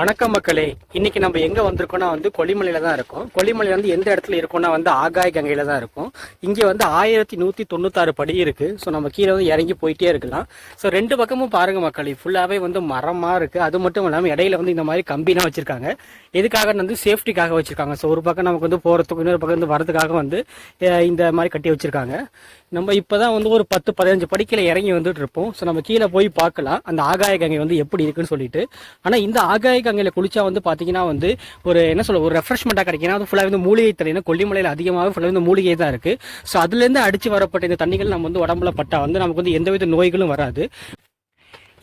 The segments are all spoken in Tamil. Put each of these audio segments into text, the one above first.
வணக்கம் மக்களே. இன்னைக்கு நம்ம எங்க வந்திருக்கோம்னா வந்து கொல்லிமலையில தான் இருக்கோம். கொல்லிமலையில வந்து எந்த இடத்துல இருக்கோம்னா வந்து ஆகாய கங்கையில தான் இருக்கும். இங்கே வந்து ஆயிரத்தி நூத்தி தொண்ணூத்தாறு படி இருக்கு. ஸோ நம்ம கீழே வந்து இறங்கி போயிட்டே இருக்கலாம். ஸோ ரெண்டு பக்கமும் பாருங்க மக்களே. ஃபுல்லாகவே வந்து மரமா இருக்கு. அது மட்டும் இல்லாமல் இடையில வந்து இந்த மாதிரி கம்பிலாம் வச்சிருக்காங்க. எதுக்காக வந்து சேஃப்டிக்காக வச்சிருக்காங்க? ஸோ ஒரு பக்கம் நமக்கு வந்து போறதுக்கு இன்னொரு பக்கம் வந்து வரதுக்காக வந்து இந்த மாதிரி கட்டி வச்சிருக்காங்க. நம்ம இப்போ தான் வந்து ஒரு பத்து பதினஞ்சு படிக்கையில் இறங்கி வந்துட்டு இருப்போம். ஸோ நம்ம கீழே போய் பார்க்கலாம். அந்த ஆகாய கங்கை வந்து எப்படி இருக்குன்னு சொல்லிட்டு. ஆனால் இந்த ஆகாய கங்கையில் குளிச்சா வந்து பார்த்தீங்கன்னா வந்து ஒரு என்ன சொல்ல ஒரு ரெஃப்ரெஷ்மெண்ட்டாக கிடைக்கும் அது ஃபுல்லாக வந்து மூலிகை தண்ணி கொல்லிமலையில் அதிகமாக ஃபுல்லாக வந்து மூலிகை தான் இருக்குது ஸோ அதுலேருந்து அடித்து அடிச்சு வரப்பட்ட இந்த தண்ணிகள் நம்ம வந்து உடம்புல பட்டா வந்து நமக்கு வந்து எந்தவித நோய்களும் வராது.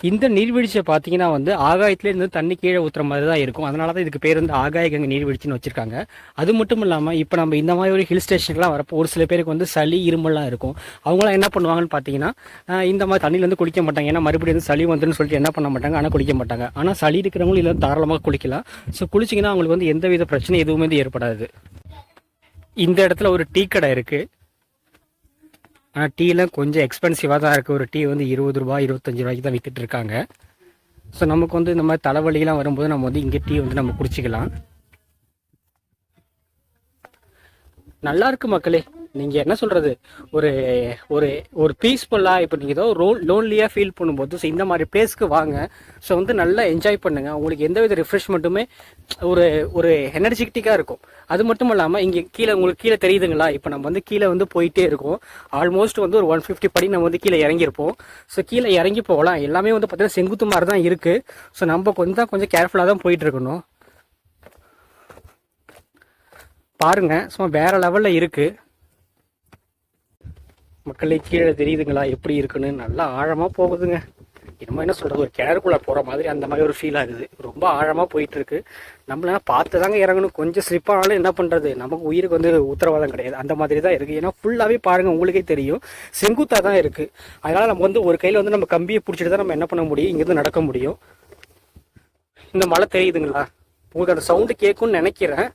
இந்த நீர்வீழ்ச்சியை பார்த்தீங்கன்னா வந்து ஆகாயத்துல இருந்து தண்ணி கீழே ஊத்துற மாதிரி தான் இருக்கும். அதனால தான் இதுக்கு பேர் வந்து ஆகாய கங்கை நீர்வீழ்ச்சின்னு வச்சிருக்காங்க. அது மட்டும் இல்லாமல் இப்போ நம்ம இந்த மாதிரி ஒரு ஹில் ஸ்டேஷன்லாம் வரப்போ ஒரு சில பேருக்கு வந்து சளி இருமல்லாம் இருக்கும். அவங்களாம் என்ன பண்ணுவாங்கன்னு பார்த்தீங்கன்னா இந்த மாதிரி தண்ணியில வந்து குளிக்க மாட்டாங்க. ஏன்னா மறுபடியும் வந்து சளி வந்துன்னு சொல்லிட்டு என்ன பண்ண மாட்டாங்க? ஆனால் குளிக்க மாட்டாங்க. ஆனால் சளி இருக்கிறவங்களும் இல்லை தாராளமாக குளிக்கலாம். ஸோ குளிச்சிங்கன்னா அவங்களுக்கு வந்து எந்தவித பிரச்சனை எதுவுமே வந்து ஏற்படாது. இந்த இடத்துல ஒரு டீ கடை இருக்குது ஆனால் டீயில் கொஞ்சம் எக்ஸ்பென்சிவாக தான் இருக்குது ஒரு டீ வந்து இருபது ரூபா இருபத்தஞ்சி ரூபாய்க்கு தான் விற்றுட்டு இருக்காங்க. ஸோ நமக்கு வந்து இந்த மாதிரி தலைவலிலாம் வரும்போது நம்ம வந்து இங்கே டீ வந்து நம்ம குடிச்சிக்கலாம். நல்லா இருக்கு மக்களே. நீங்கள் என்ன சொல்கிறது ஒரு ஒரு ஒரு பீஸ்ஃபுல்லாக இப்போ நீங்கள் ஏதோ ரோ லோன்லியாக ஃபீல் பண்ணும்போது ஸோ இந்த மாதிரி பிளேஸ்க்கு வாங்க. ஸோ வந்து நல்லா என்ஜாய் பண்ணுங்கள் உங்களுக்கு எந்த வித ரிஃப்ரெஷ்மெண்ட்டுமே ஒரு ஒரு எனர்ஜெட்டிக்காக இருக்கும். அது மட்டும் இல்லாமல் இங்கே கீழே உங்களுக்கு கீழே தெரியுதுங்களா? இப்போ நம்ம வந்து கீழே வந்து போயிட்டே இருக்கோம். ஆல்மோஸ்ட் வந்து ஒரு ஒன் ஃபிஃப்டி படி நம்ம வந்து கீழே இறங்கியிருப்போம். ஸோ கீழே இறங்கி போகலாம். எல்லாமே வந்து பார்த்தீங்கன்னா செங்குத்து மாதிரி தான் இருக்குது ஸோ நம்ம கொஞ்சம் கொஞ்சம் கேர்ஃபுல்லாக தான் போயிட்டு இருக்கணும். பாருங்க. சும்மா வேற லெவல்ல இருக்கு. மக்களே கீழே தெரியுதுங்களா? எப்படி இருக்குன்னு? நல்லா ஆழமாக போகுதுங்க. என்னமோ என்ன சொல்கிறது ஒரு கிணறுக்குள்ளே போகிற மாதிரி அந்த மாதிரி ஒரு ஃபீல் ஆகுது ரொம்ப ஆழமாக போயிட்டுருக்கு. இருக்கு பார்த்து தாங்க இறங்கணும். கொஞ்சம் ஸ்லிப்பானாலும் என்ன பண்ணுறது நமக்கு உயிருக்கு வந்து உத்தரவாதம் கிடையாது. அந்த மாதிரி தான் இருக்குது ஏன்னா ஃபுல்லாகவே பாருங்கள் உங்களுக்கே தெரியும். செங்குத்தாக தான் இருக்குது அதனால் நம்ம வந்து ஒரு கையில் வந்து நம்ம கம்பியை பிடிச்சிட்டு தான் நம்ம என்ன பண்ண முடியும்? இங்கேருந்து நடக்க முடியும். இந்த மழை தெரியுதுங்களா? உங்களுக்கு அந்த சவுண்டு கேட்கும்னு நினைக்கிறேன்.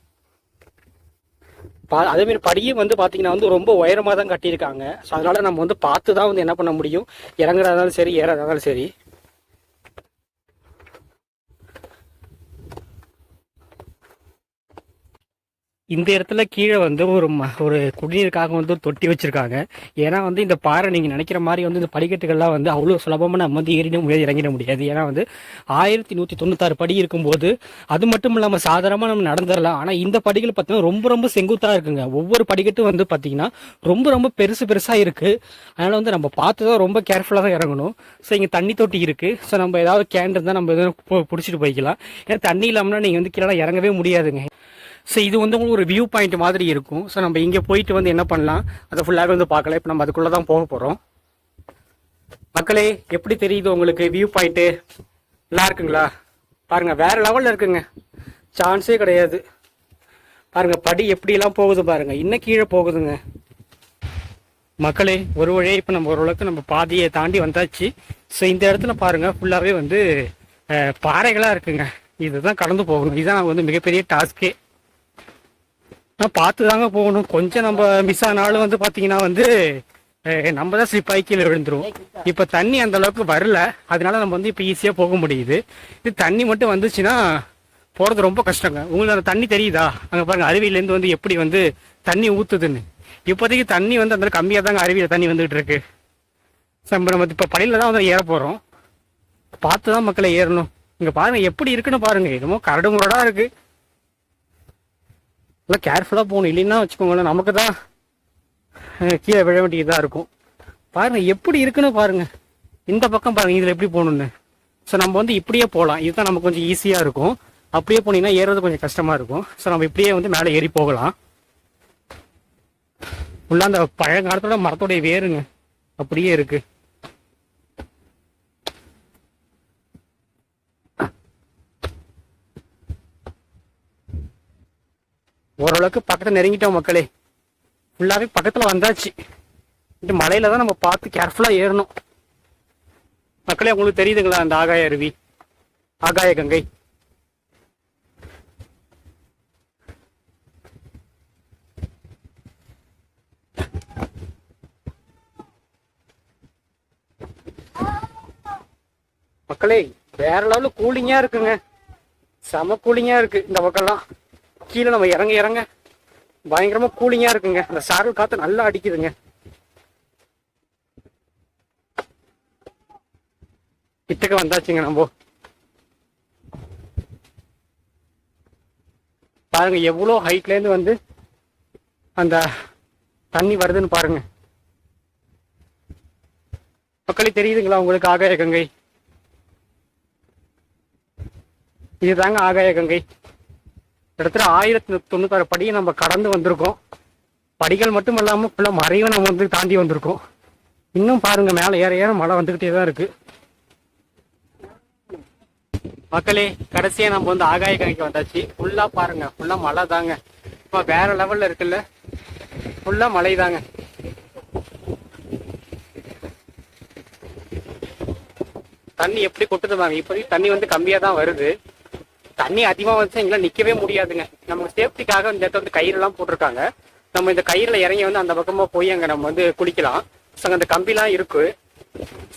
பா- அதே மாதிரி படியும் வந்து பார்த்தீங்கன்னா வந்து ரொம்ப உயரமாக தான் கட்டியிருக்காங்க. ஸோ அதனால் நம்ம வந்து பார்த்து தான் வந்து என்ன பண்ண முடியும்? இறங்குறதா இருந்தாலும் சரி ஏறதா இருந்தாலும் சரி. இந்த இடத்துல கீழே வந்து ஒரு ம ஒரு குடிநீருக்காக வந்து ஒரு தொட்டி வச்சிருக்காங்க. ஏன்னா வந்து இந்த பாறை நீங்கள் நினைக்கிற மாதிரி வந்து இந்த படிக்கட்டுகள்லாம் வந்து அவ்வளோ சுலபமாக நம்ம வந்து ஏறிட முடியாது இறங்கிட முடியாது. ஏன்னா வந்து ஆயிரத்தி நூற்றி தொண்ணூத்தாறு படி இருக்கும்போது அது மட்டும் இல்லாமல் சாதாரணமாக நம்ம நடந்துடலாம். ஆனால் இந்த படிகள் பார்த்தீங்கன்னா ரொம்ப ரொம்ப செங்குத்தாக இருக்குங்க. ஒவ்வொரு படிக்கட்டும் வந்து பார்த்தீங்கன்னா ரொம்ப ரொம்ப பெருசு பெருசாக இருக்குது அதனால் வந்து நம்ம பார்த்து தான் ரொம்ப கேர்ஃபுல்லாக தான் இறங்கணும். ஸோ இங்கே தண்ணி தொட்டி இருக்குது ஸோ நம்ம ஏதாவது கேன் இருந்தால் நம்ம எதாவது பிடிச்சிட்டு போய்க்கலாம். ஏன்னா தண்ணி இல்லாமல் நீங்கள் வந்து கீழே இறங்கவே முடியாதுங்க. ஸோ இது வந்து உங்களுக்கு ஒரு வியூ பாயிண்ட் மாதிரி இருக்கும். ஸோ நம்ம இங்கே போயிட்டு வந்து என்ன பண்ணலாம்? அதை ஃபுல்லாகவே வந்து பார்க்கலாம். இப்போ நம்ம அதுக்குள்ளே தான் போக போகிறோம் மக்களே எப்படி தெரியுது உங்களுக்கு வியூ பாயிண்ட்டு நல்லா இருக்குங்களா? பாருங்கள் வேறு லெவலில் இருக்குங்க. சான்ஸே கிடையாது. பாருங்கள் படி எப்படியெல்லாம் போகுது பாருங்கள் இன்னும் கீழே போகுதுங்க. மக்களே ஒரு வழியே இப்போ நம்ம ஓரளவுக்கு நம்ம பாதையை தாண்டி வந்தாச்சு. ஸோ இந்த இடத்துல பாருங்கள் ஃபுல்லாகவே வந்து பாறைகளாக இருக்குங்க. இதுதான் கடந்து போகணும். இதுதான் வந்து மிகப்பெரிய டாஸ்கே நான் பார்த்து தாங்க போகணும். கொஞ்சம் நம்ம மிஸ் ஆனாலும் வந்து பார்த்தீங்கன்னா வந்து நம்ம தான் ஸ்லிப் ஆகி கீழே விழுந்துரும். இப்போ தண்ணி அந்த அளவுக்கு வரல. அதனால நம்ம வந்து இப்போ ஈஸியாக போக முடியுது. இது தண்ணி மட்டும் வந்துச்சுன்னா போகிறது ரொம்ப கஷ்டங்க. உங்களுக்கு அந்த தண்ணி தெரியுதா? அங்கே பாருங்க அருவியிலேருந்து வந்து எப்படி வந்து தண்ணி ஊற்றுதுன்னு இப்போதைக்கு தண்ணி வந்து அந்த கம்மியாக தாங்க அருவியில் தண்ணி வந்துகிட்டு இருக்கு. நம்ம நம்ம இப்போ பழையில தான் வந்து ஏற போகிறோம் பார்த்து தான் மக்களை ஏறணும். இங்கே பாருங்க எப்படி இருக்குன்னு பாருங்க. என்னமோ கரடு முரடாக இருக்குது நல்லா கேர்ஃபுல்லாக போகணும். இல்லைன்னா வச்சுக்கோங்களேன் நமக்கு தான் கீழே விழ வேண்டியதாக இருக்கும். பாருங்கள் எப்படி இருக்குன்னு பாருங்கள் இந்த பக்கம் பாருங்கள் இதில் எப்படி போகணுன்னு ஸோ நம்ம வந்து இப்படியே போகலாம். இதுதான் நமக்கு கொஞ்சம் ஈஸியாக இருக்கும். அப்படியே போனீங்கன்னா ஏறுறது கொஞ்சம் கஷ்டமாக இருக்கும். ஸோ நம்ம இப்படியே வந்து மேலே ஏறி போகலாம். ஃபுல்லாக அந்த பழங்காலத்தோட மரத்தோடைய வேருங்க அப்படியே இருக்குது ஓரளவுக்கு பக்கத்துல நெருங்கிட்டோம் மக்களே. ஃபுல்லாவே பக்கத்துல வந்தாச்சு. இந்த மலையில தான் நம்ம பார்த்து கேர்ஃபுல்லா ஏறணும். மக்களே உங்களுக்கு தெரியுதுங்களா அந்த ஆகாய அருவி? ஆகாய கங்கை. மக்களே வேற லெவலில் கூலிங்கா இருக்குங்க. செம கூலிங்கா இருக்கு இந்த பக்கம்லாம். கீழே நம்ம இறங்க இறங்க. பயங்கரமா கூலிங்கா இருக்குங்க. அந்த சாரல் காத்து நல்லா அடிக்குதுங்க. கிட்டக்க வந்தாச்சுங்க நம்ம. பாருங்க எவ்வளோ ஹைட்ல இருந்து வந்து அந்த தண்ணி வருதுன்னு பாருங்க. மக்களே தெரியுதுங்களா உங்களுக்கு ஆகாய கங்கை? இதுதாங்க ஆகாய கங்கை. கிட்டத்தட்ட ஆயிரத்தி தொண்ணூத்தாறு படியை நம்ம கடந்து வந்திருக்கோம். படிகள் மட்டும் இல்லாமல் ஃபுல்லாக மறைவை நம்ம வந்து தாண்டி வந்திருக்கோம். இன்னும் பாருங்கள் மேலே ஏற ஏற மழை வந்துக்கிட்டே தான் இருக்குது மக்களே கடைசியாக நம்ம வந்து ஆகாய கங்கைக்கு வந்தாச்சு. ஃபுல்லாக பாருங்கள் ஃபுல்லாக மழை தாங்க. இப்போ வேற லெவலில் இருக்குல்ல ஃபுல்லாக மழை தாங்க. தண்ணி எப்படி கொட்டுது வாங்க இப்போதைக்கு தண்ணி வந்து கம்மியாக தான் வருது. தண்ணி அதிகமாக வந்துச்சு எங்களால் நிற்கவே முடியாதுங்க. நம்ம சேஃப்டிக்காக இந்த இடத்துல வந்து கயிறு எல்லாம் போட்டிருக்காங்க. நம்ம இந்த கயிறுல இறங்கி வந்து அந்த பக்கமாக போய் அங்கே நம்ம வந்து குளிக்கலாம். ஸோ அந்த கம்பிலாம் இருக்கு.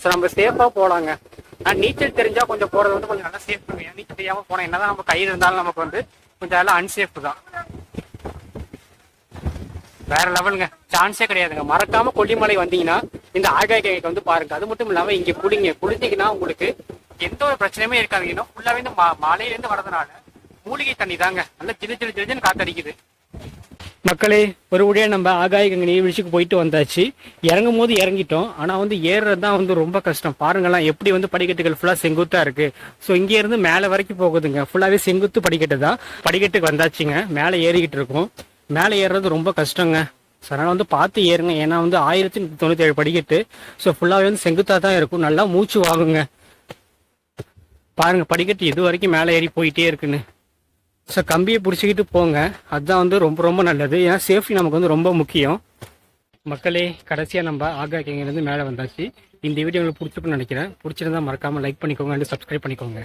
ஸோ நம்ம சேஃபாக போகலாங்க ஆனால் நீச்சல் தெரிஞ்சால் கொஞ்சம் போகிறது வந்து கொஞ்சம் நல்லா சேஃப் பண்ணுங்க நீச்சல் போனால் என்ன என்னதான் நம்ம கயிறு இருந்தாலும் நமக்கு வந்து கொஞ்சம் எல்லாம் அன்சேஃப் தான். வேற லெவலுங்க. சான்ஸே கிடையாதுங்க. மறக்காம கொல்லிமலை வந்தீங்கன்னா இந்த ஆகாய கங்கைக்கு வந்து பாருங்க. அது மட்டும் இல்லாம இங்க குளிங்க குளிச்சிங்கன்னா உங்களுக்கு எந்த ஒரு பிரச்சனையுமே இருக்காது. ஏன்னா ஃபுல்லாவே இந்த மலையிலேருந்து வரதுனால மூலிகை தண்ணி தாங்க நல்லா சின்ன சின்ன சிலுன்னு காத்தடிக்குது மக்களே ஒரு வழியா நம்ம ஆகாய கங்கை நீர்வீழ்ச்சிக்கு போயிட்டு வந்தாச்சு. இறங்கும் போது இறங்கிட்டோம். ஆனால் வந்து ஏறுறது தான் வந்து ரொம்ப கஷ்டம். பாருங்களேன் எப்படி வந்து படிக்கட்டுகள் ஃபுல்லாக செங்குத்தாக இருக்குது ஸோ இங்கேருந்து மேலே வரைக்கும் போகுதுங்க. ஃபுல்லாகவே செங்குத்து படிக்கட்டு தான். படிக்கட்டுக்கு வந்தாச்சுங்க. மேலே ஏறிக்கிட்டு இருக்கோம். மேலே ஏறுறது ரொம்ப கஷ்டங்க. ஸோ அதனால் வந்து பார்த்து ஏறுங்க. ஏன்னா வந்து ஆயிரத்தி தொண்ணூற்றி ஏழு படிக்கட்டு. ஸோ ஃபுல்லாகவே வந்து செங்குத்தாக தான் இருக்கும். நல்லா மூச்சு வாங்குங்க. பாருங்க படிக்கட்டு இது வரைக்கும் மேலே ஏறி போயிட்டே இருக்குன்னு. ஸோ கம்பியை பிடிச்சிக்கிட்டு போங்க. அதுதான் வந்து ரொம்ப ரொம்ப நல்லது. ஏன்னா சேஃப்டி நமக்கு வந்து ரொம்ப முக்கியம். மக்களே கடைசியாக நம்ம ஆகா இருந்து மேலே வந்தாச்சு. இந்த வீடியோ உங்களுக்கு பிடிச்சிருக்குன்னு நினைக்கிறேன். பிடிச்சிருந்தா மறக்காமல் லைக் பண்ணிக்கோங்க அண்ட் சப்ஸ்கிரைப் பண்ணிக்கோங்க.